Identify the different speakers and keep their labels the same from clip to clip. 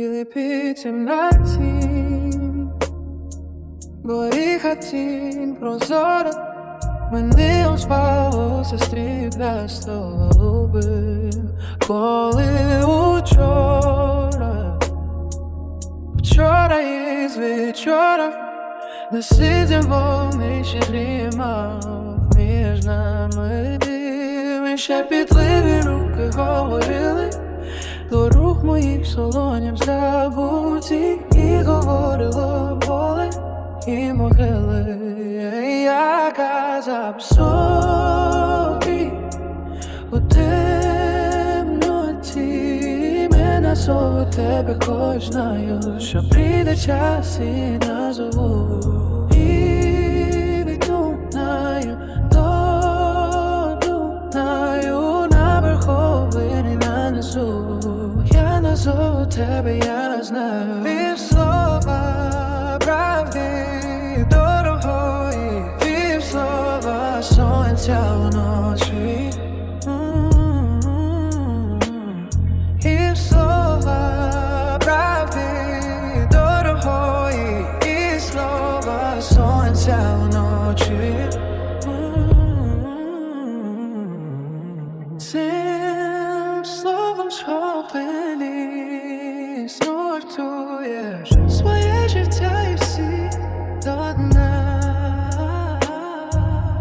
Speaker 1: і під темноті, горіха тінь прозора, мені успалося стріблясто голуби, коли учора, вчора із вечора, не сидимо, ще дрімав між нами дим, і ще підливі руки говорили. Солонів забуті і говорило поле і могили. Я казав собі у темноті мене зову тебе хоч знаю, що прийде час і назову. Я назову тебе, я знаю. Вів слова словом снуртуєш своє життя і всі до дна.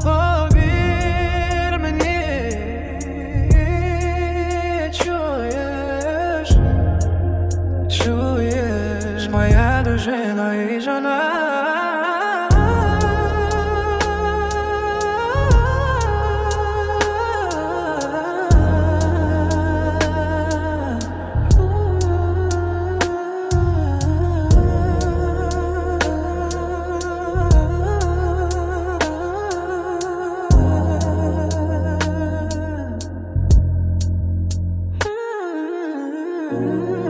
Speaker 1: Повір мені, чуєш, чуєш, моя дружина і жона. Ooh.